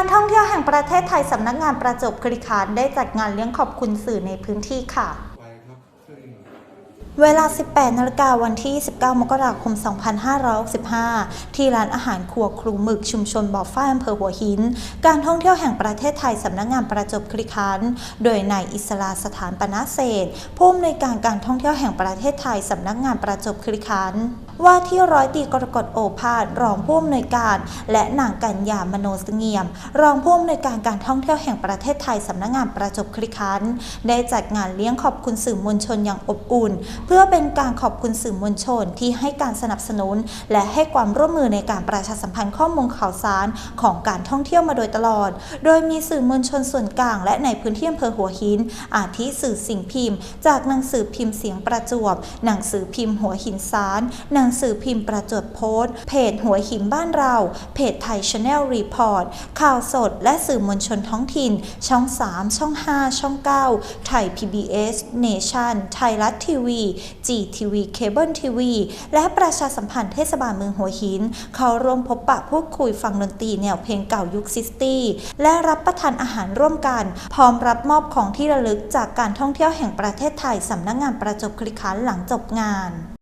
การท่องเที่ยวแห่งประเทศไทยสำนักงานประจวบคีรีขันธ์ได้จัดงานเลี้ยงขอบคุณสื่อในพื้นที่ค่ะ ไปครับช่วยหน่อย เวลา 18 นาฬิกาวันที่ 19 มกราคม 2565 ที่ร้านอาหารครัวครูหมึกชุมชนบ่อฝ้ายอำเภอหัวหิน การท่องเที่ยวแห่งประเทศไทยสำนักงานประจบคีรีขัน โดยนายอิสราสถานปนาเศษผู้อำนวยการการท่องเที่ยวแห่งประเทศไทยสำนักงานประจบคีรีขัน ว่าที่ร้อยตีกรกฎโอภาสรองผู้อำนวยการ และนางกัญญามโนเสงี่ยม รองผู้อำนวยการการท่องเที่ยวแห่งประเทศไทยสำนักงานประจบคีรีขัน ได้จัดงานเลี้ยงขอบคุณสื่อมวลชนอย่างอบอุ่นเพื่อเป็นการขอบคุณสื่อมวลชนที่ให้การสนับสนุน และให้ความร่วมมือในการประชาสัมพันธ์ข้อมูลข่าวสารของการท่องเที่ยวมาโดยตลอด โดยมีสื่อมวลชนส่วนกลางและในพื้นที่อำเภอหัวหิน อาทิสื่อสิ่งพิมพ์ จากหนังสือพิมพ์เสียงประจวบ หนังสือพิมพ์หัวหินสารหนังสือพิมพ์ประจวบโพสต์ เพจหัวหินบ้านเรา เพจไทยชาแนลรีพอร์ต ข่าวสด และสื่อมวลชนท้องถิ่น ช่อง 3 ช่อง 5 ช่อง 9 ไทย PBS Nation ไทยรัฐทีวี GTV เคเบิลทีวีและประชาสัมพันธ์เทศบาลเมืองหัวหิน เขาร่วมพบปะพูดคุยฟังดนตรีแนวเพลงเก่ายุคซิสตี้และรับประทานอาหารร่วมกัน พร้อมรับมอบของที่ระลึกจากการท่องเที่ยวแห่งประเทศไทยสำนักงานประจบคลิขันหลังจบงาน